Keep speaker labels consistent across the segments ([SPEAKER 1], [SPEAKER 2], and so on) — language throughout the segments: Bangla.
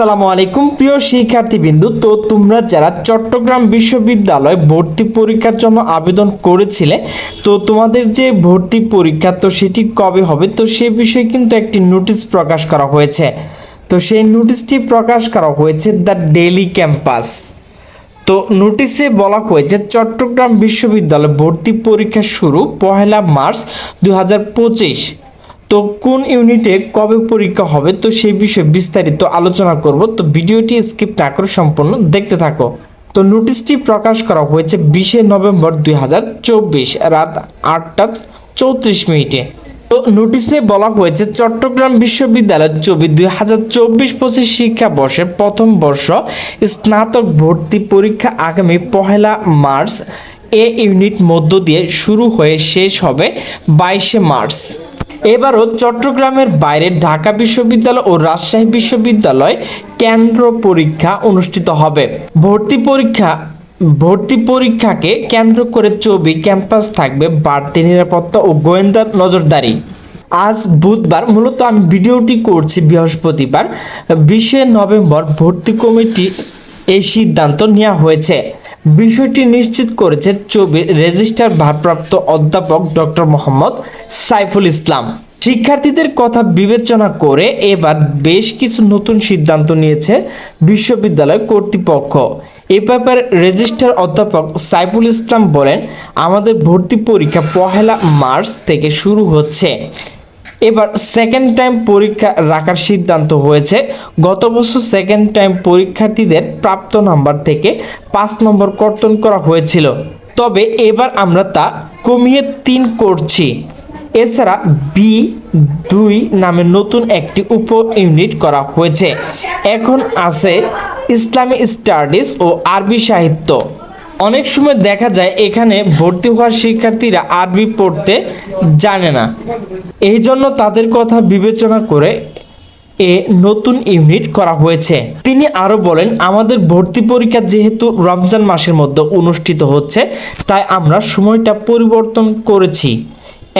[SPEAKER 1] আসসালামু আলাইকুম। প্রিয় শিক্ষার্থীবৃন্দু, তো তোমরা যারা চট্টগ্রাম বিশ্ববিদ্যালয় ভর্তি পরীক্ষার জন্য আবেদন করেছিলে, তো তোমাদের যে ভর্তি পরীক্ষা, তো সেটি কবে হবে? তো সে বিষয়ে কিন্তু একটি নোটিশ প্রকাশ করা হয়েছে। তো সেই নোটিশটি প্রকাশ করা হয়েছে দ্য ডেলি ক্যাম্পাস। তো নোটিশে বলা হয়েছে, চট্টগ্রাম বিশ্ববিদ্যালয় ভর্তি পরীক্ষা শুরু পহেলা মার্চ দুই হাজার পঁচিশ। তো কোন ইউনিটে কবে পরীক্ষা হবে তো সেই বিষয়ে বিস্তারিত আলোচনা করব। তো ভিডিওটি স্কিপ না করে সম্পূর্ণ দেখতে থাকো। তো নোটিশটি প্রকাশ করা হয়েছে বিশে নভেম্বর দুই হাজার চব্বিশ রাত আটটা চৌত্রিশ মিনিটে। তো নোটিশে বলা হয়েছে চট্টগ্রাম বিশ্ববিদ্যালয় চবি দুই হাজার চব্বিশ পঁচিশ শিক্ষাবর্ষের প্রথম বর্ষ স্নাতক ভর্তি পরীক্ষা আগামী পহেলা মার্চ এ ইউনিট মধ্য দিয়ে শুরু হয়ে শেষ হবে বাইশে মার্চ। এবারও চট্টগ্রামের বাইরে ঢাকা বিশ্ববিদ্যালয় ও রাজশাহী বিশ্ববিদ্যালয় কেন্দ্র পরীক্ষা অনুষ্ঠিত হবে। ভর্তি পরীক্ষা, ভর্তি পরীক্ষাকে কেন্দ্র করে চবি ক্যাম্পাস থাকবে বাড়তি নিরাপত্তা ও গোয়েন্দা নজরদারি। আজ বুধবার মূলত আমি ভিডিওটি করছি বৃহস্পতিবার। বিশে নভেম্বর ভর্তি কমিটি এই সিদ্ধান্ত নেওয়া হয়েছে। বিষয়টি নিশ্চিত করেছে চবির রেজিস্ট্রার ভারপ্রাপ্ত অধ্যাপক ডক্টর মোহাম্মদ সাইফুল ইসলাম। শিক্ষার্থীদের কথা বিবেচনা করে এবার বেশ কিছু নতুন সিদ্ধান্ত নিয়েছে বিশ্ববিদ্যালয় কর্তৃপক্ষ। এ ব্যাপারে রেজিস্ট্রার অধ্যাপক সাইফুল ইসলাম বলেন, আমাদের ভর্তি পরীক্ষা পহেলা মার্চ থেকে শুরু হচ্ছে। এবার সেকেন্ড টাইম পরীক্ষা রাখার সিদ্ধান্ত হয়েছে। গত বছর সেকেন্ড টাইম পরীক্ষার্থীদের প্রাপ্ত নাম্বার থেকে পাঁচ নম্বর কর্তন করা হয়েছিল। তবে এবার আমরা তা কমিয়ে তিন করছি। এছাড়া বি দুই নামে নতুন একটি উপ ইউনিট করা হয়েছে। এখন আছে ইসলামী স্টাডিজ ও আরবি সাহিত্য। অনেক সময় দেখা যায় এখানে ভর্তি হওয়ার শিক্ষার্থীরা আরবি পড়তে জানে না। এই জন্য তাদের কথা বিবেচনা করে এ নতুন ইউনিট করা হয়েছে। তিনি আরও বলেন, আমাদের ভর্তি পরীক্ষা যেহেতু রমজান মাসের মধ্যে অনুষ্ঠিত হচ্ছে, তাই আমরা সময়টা পরিবর্তন করেছি।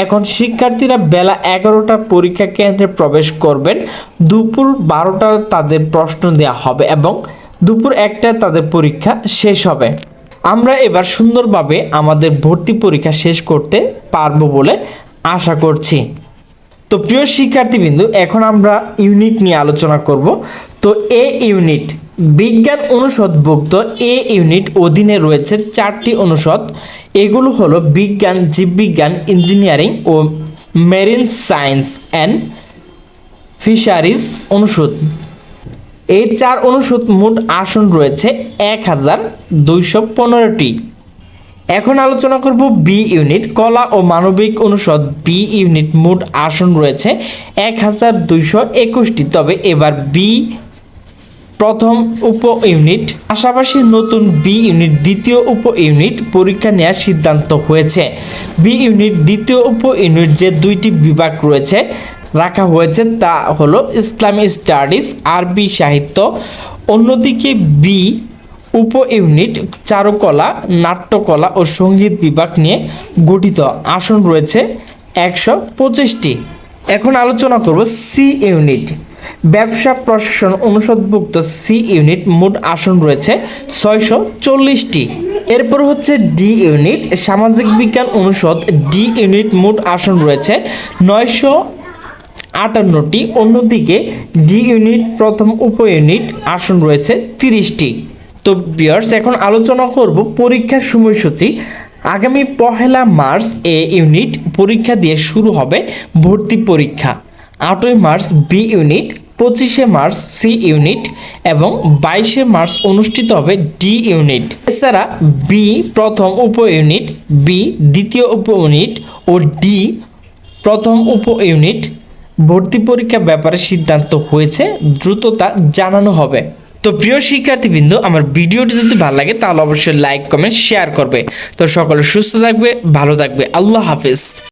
[SPEAKER 1] এখন শিক্ষার্থীরা বেলা এগারোটা পরীক্ষা কেন্দ্রে প্রবেশ করবেন, দুপুর বারোটা তাদের প্রশ্ন দেওয়া হবে এবং দুপুর একটায় তাদের পরীক্ষা শেষ হবে। আমরা এবার সুন্দরভাবে আমাদের ভর্তি পরীক্ষা শেষ করতে পারব বলে আশা করছি। তো প্রিয় শিক্ষার্থীবৃন্দু, এখন আমরা ইউনিট নিয়ে আলোচনা করব। তো এ ইউনিট, বিজ্ঞান অনুষদভুক্ত এ ইউনিট অধীনে রয়েছে চারটি অনুষদ। এগুলো হলো বিজ্ঞান, জীববিজ্ঞান, ইঞ্জিনিয়ারিং ও মেরিন সায়েন্স অ্যান্ড ফিশারিজ অনুষদ। এই চার অনুষদ মোট আসন রয়েছে এক হাজার দুইশো পনেরোটি। এখন আলোচনা করব বি ইউনিট, কলা ও মানবিক অনুষদ বি ইউনিট মোট আসন রয়েছে এক হাজার দুইশো একুশটি। তবে এবার বি প্রথম উপ ইউনিট, পাশাপাশি নতুন বি ইউনিট দ্বিতীয় উপ ইউনিট পরীক্ষা নেওয়ার সিদ্ধান্ত হয়েছে। বি ইউনিট দ্বিতীয় উপ ইউনিট যে দুইটি বিভাগ রয়েছে রাখা হয়েছে তা হলো ইসলামী স্টাডিজ, আরবি সাহিত্য, অন্যদিকে বি উপ ইউনিট চারুকলা, নাট্যকলা ও সংগীত বিভাগ নিয়ে গঠিত। আসন রয়েছে একশো পঁচিশটি। এখন আলোচনা করব সি ইউনিট। ব্যবসা প্রশাসন অনুষদভুক্ত সি ইউনিট মোট আসন রয়েছে ছয়শো চল্লিশটি। এরপর হচ্ছে ডি ইউনিট। সামাজিক বিজ্ঞান অনুষদ ডি ইউনিট মোট আসন রয়েছে নয়শো আটান্নটি, অন্যদিকে ডি ইউনিট, প্রথম উপ ইউনিট, আসন রয়েছে তিরিশটি। তো বিয়ার্স এখন আলোচনা করব পরীক্ষার সময়সূচি। আগামী পহেলা মার্চ এ ইউনিট পরীক্ষা দিয়ে শুরু হবে ভর্তি পরীক্ষা। আটই মার্চ বি ইউনিট, পঁচিশে মার্চ সি ইউনিট এবং বাইশে মার্চ অনুষ্ঠিত হবে ডি ইউনিট। এছাড়া বি প্রথম উপ ইউনিট, বি দ্বিতীয় উপ ইউনিট ও ডি প্রথম উপ ইউনিট ভর্তি পরীক্ষা ব্যাপারে সিদ্ধান্ত হয়েছে দ্রুততা জানানো হবে। তো প্রিয় শিক্ষার্থীবৃন্দ, আমার ভিডিওটি যদি ভালো লাগে, তাহলে অবশ্যই লাইক কমেন্ট শেয়ার করবে। তো সকলে সুস্থ থাকবে, ভালো থাকবে। আল্লাহ হাফিজ।